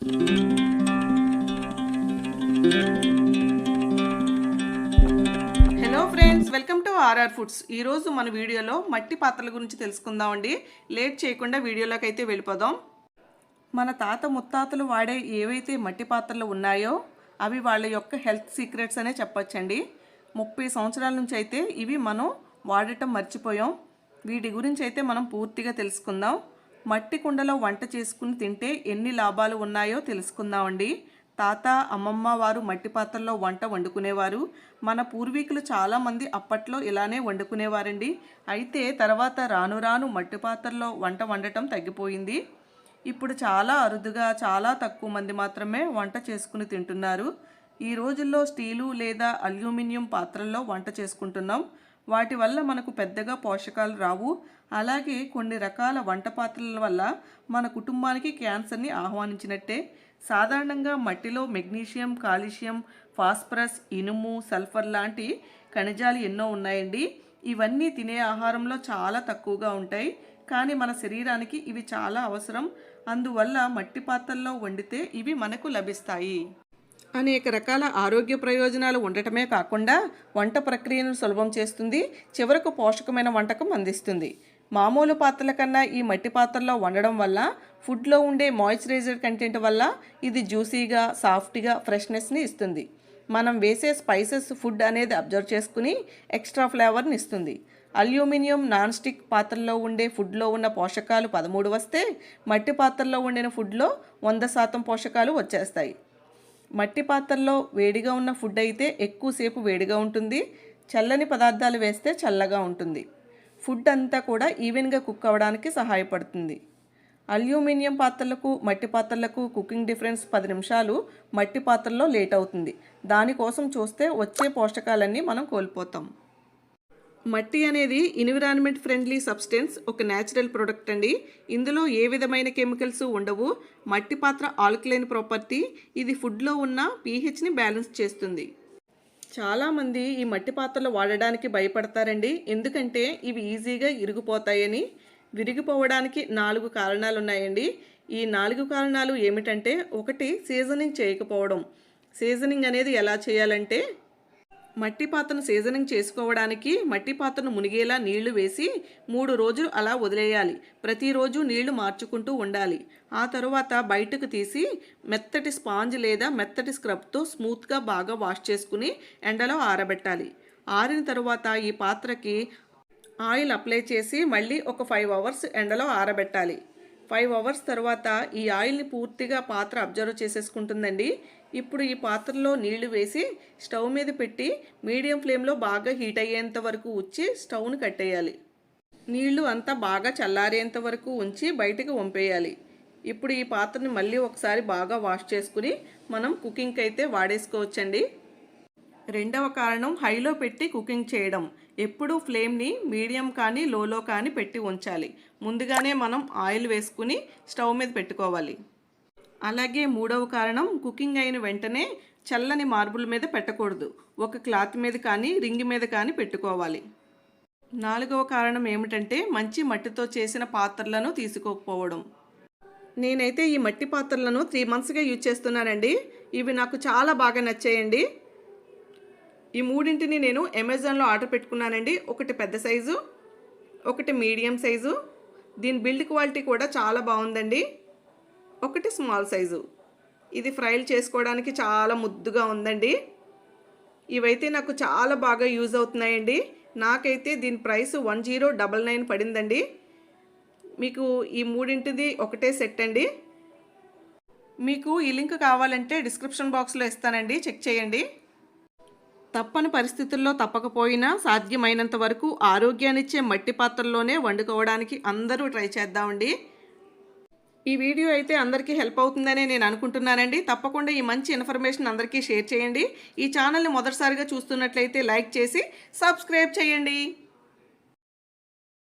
Hello friends welcome to RR foods ఈరోజు మన వీడియోలో మట్టి పాత్రల గురించి తెలుసుకుందామండి. లేట్ చేయకుండా వీడియోలోకి అయితే వెళ్ళిపోదాం. మన తాత ముత్తాతలు వాడే ఏవైతే మట్టి పాత్రలు ఉన్నాయో అవి వాళ్ళ యొక్క హెల్త్ సీక్రెట్స్ అనే చెప్పొచ్చండి. ముప్పై సంవత్సరాల నుంచి అయితే ఇవి మనం వాడటం మర్చిపోయాం. వీటి గురించి అయితే మనం పూర్తిగా తెలుసుకుందాం. మట్టి కుండలో వంట చేసుకుని తింటే ఎన్ని లాభాలు ఉన్నాయో తెలుసుకుందామండి. తాత అమ్మమ్మ వారు మట్టి పాత్రల్లో వంట వండుకునేవారు. మన పూర్వీకులు చాలామంది అప్పట్లో ఇలానే వండుకునేవారండి. అయితే తర్వాత రాను రాను మట్టి పాత్రల్లో వంట వండటం తగ్గిపోయింది. ఇప్పుడు చాలా అరుదుగా చాలా తక్కువ మంది మాత్రమే వంట చేసుకుని తింటున్నారు. ఈ రోజుల్లో స్టీలు లేదా అల్యూమినియం పాత్రల్లో వంట చేసుకుంటున్నాం. వాటి వల్ల మనకు పెద్దగా పోషకాలు రావు. అలాగే కొన్ని రకాల వంట పాత్రల వల్ల మన కుటుంబానికి క్యాన్సర్ని ఆహ్వానించినట్టే. సాధారణంగా మట్టిలో మెగ్నీషియం కాల్షియం ఫాస్ఫరస్ ఇనుము సల్ఫర్ లాంటి ఖనిజాలు ఎన్నో ఉన్నాయండి. ఇవన్నీ తినే ఆహారంలో చాలా తక్కువగా ఉంటాయి. కానీ మన శరీరానికి ఇవి చాలా అవసరం. అందువల్ల మట్టి పాత్రల్లో వండితే ఇవి మనకు లభిస్తాయి. అనేక రకాల ఆరోగ్య ప్రయోజనాలు ఉండటమే కాకుండా వంట ప్రక్రియను సులభం చేస్తుంది చివరకు పోషకమైన వంటకం అందిస్తుంది. మామూలు పాత్రల కన్నా ఈ మట్టి పాత్రలో వండడం వల్ల ఫుడ్లో ఉండే మాయిశ్చరైజర్ కంటెంట్ వల్ల ఇది జ్యూసీగా సాఫ్ట్గా ఫ్రెష్నెస్ని ఇస్తుంది. మనం వేసే స్పైసెస్ ఫుడ్ అనేది అబ్జర్వ్ చేసుకుని ఎక్స్ట్రా ఫ్లేవర్ని ఇస్తుంది. అల్యూమినియం నాన్ స్టిక్ పాత్రలో ఉండే ఫుడ్లో ఉన్న పోషకాలు పదమూడు వస్తే మట్టి పాత్రలో వండిన ఫుడ్లో వంద శాతం పోషకాలు వచ్చేస్తాయి. మట్టి పాత్రలో వేడిగా ఉన్న ఫుడ్ అయితే ఎక్కువసేపు వేడిగా ఉంటుంది. చల్లని పదార్థాలు వేస్తే చల్లగా ఉంటుంది. ఫుడ్ అంతా కూడా ఈవెన్గా కుక్ అవ్వడానికి సహాయపడుతుంది. అల్యూమినియం పాత్రలకు మట్టి పాత్రలకు కుకింగ్ డిఫరెన్స్ పది నిమిషాలు మట్టి పాత్రలో లేట్ అవుతుంది. దానికోసం చూస్తే వచ్చే పోషకాలన్నీ మనం కోల్పోతాం. మట్టి అనేది ఎన్విరాన్మెంట్ ఫ్రెండ్లీ సబ్స్టెన్స్ ఒక న్యాచురల్ ప్రొడక్ట్ అండి. ఇందులో ఏ విధమైన కెమికల్స్ ఉండవు. మట్టి పాత్ర ఆల్కలైన్ ప్రాపర్టీ. ఇది ఫుడ్లో ఉన్న పీహెచ్ని బ్యాలెన్స్ చేస్తుంది. చాలామంది ఈ మట్టి పాత్రలు వాడడానికి భయపడతారండి. ఎందుకంటే ఇవి ఈజీగా ఇరిగిపోతాయని. విరిగిపోవడానికి నాలుగు కారణాలు ఉన్నాయండి. ఈ నాలుగు కారణాలు ఏమిటంటే ఒకటి సీజనింగ్ చేయకపోవడం. సీజనింగ్ అనేది ఎలా చేయాలంటే మట్టి పాత్రను సీజనింగ్ చేసుకోవడానికి మట్టి పాత్రను మునిగేలా నీళ్ళు వేసి మూడు రోజులు అలా వదిలేయాలి. ప్రతిరోజు నీళ్ళు మార్చుకుంటూ ఉండాలి. ఆ తరువాత బయటకు తీసి మెత్తటి స్పాంజ్ లేదా మెత్తటి స్క్రబ్తో స్మూత్గా బాగా వాష్ చేసుకుని ఎండలో ఆరబెట్టాలి. ఆరిన తరువాత ఈ పాత్రకి ఆయిల్ అప్లై చేసి మళ్ళీ ఒక ఫైవ్ అవర్స్ ఎండలో ఆరబెట్టాలి. ఫైవ్ అవర్స్ తర్వాత ఈ ఆయిల్ని పూర్తిగా పాత్ర అబ్జర్వ్ చేసేసుకుంటుందండి. ఇప్పుడు ఈ పాత్రలో నీళ్ళు వేసి స్టవ్ మీద పెట్టి మీడియం ఫ్లేమ్లో బాగా హీట్ అయ్యేంత వరకు ఉంచి స్టవ్ను కట్టేయాలి. నీళ్ళు అంతా బాగా చల్లారేంత వరకు ఉంచి బయటకు వంపేయాలి. ఇప్పుడు ఈ పాత్రని మళ్ళీ ఒకసారి బాగా వాష్ చేసుకుని మనం కుకింగ్కి అయితే వాడేసుకోవచ్చండి. రెండవ కారణం హైలో పెట్టి కుకింగ్ చేయడం. ఎప్పుడూ ఫ్లేమ్ని మీడియం కానీ లోలో కానీ పెట్టి ఉంచాలి. ముందుగానే మనం ఆయిల్ వేసుకుని స్టవ్ మీద పెట్టుకోవాలి. అలాగే మూడవ కారణం కుకింగ్ అయిన వెంటనే చల్లని మార్బుల్ మీద పెట్టకూడదు. ఒక క్లాత్ మీద కానీ రింగ్ మీద కానీ పెట్టుకోవాలి. నాలుగవ కారణం ఏమిటంటే మంచి మట్టితో చేసిన పాత్రలను తీసుకోకపోవడం. నేనైతే ఈ మట్టి పాత్రలను త్రీ మంత్స్గా యూజ్ చేస్తున్నానండి. ఇవి నాకు చాలా బాగా నచ్చాయండి. ఈ మూడింటిని నేను అమెజాన్లో ఆర్డర్ పెట్టుకున్నానండి. ఒకటి పెద్ద సైజు ఒకటి మీడియం సైజు. దీని బిల్డ్ క్వాలిటీ కూడా చాలా బాగుందండి. ఒకటి స్మాల్ సైజు. ఇది ఫ్రైలు చేసుకోవడానికి చాలా ముద్దుగా ఉందండి. ఇవైతే నాకు చాలా బాగా యూజ్ అవుతున్నాయండి. నాకైతే దీని price one zero double nine పడిందండి. మీకు ఈ మూడింటిది ఒకటే సెట్ అండి. మీకు ఈ లింక్ కావాలంటే డిస్క్రిప్షన్ బాక్స్లో ఇస్తానండి. చెక్ చేయండి. తప్పని పరిస్థితుల్లో తప్పకపోయినా సాధ్యమైనంత వరకు ఆరోగ్యాన్నిచ్చే మట్టి పాత్రల్లోనే వండుకోవడానికి అందరూ ట్రై చేద్దామండి. ఈ వీడియో అయితే అందరికీ హెల్ప్ అవుతుందనే నేను అనుకుంటున్నానండి. తప్పకుండా ఈ మంచి ఇన్ఫర్మేషన్ అందరికీ షేర్ చేయండి. ఈ ఛానల్ని మొదటిసారిగా చూస్తున్నట్లయితే లైక్ చేసి సబ్స్క్రైబ్ చేయండి.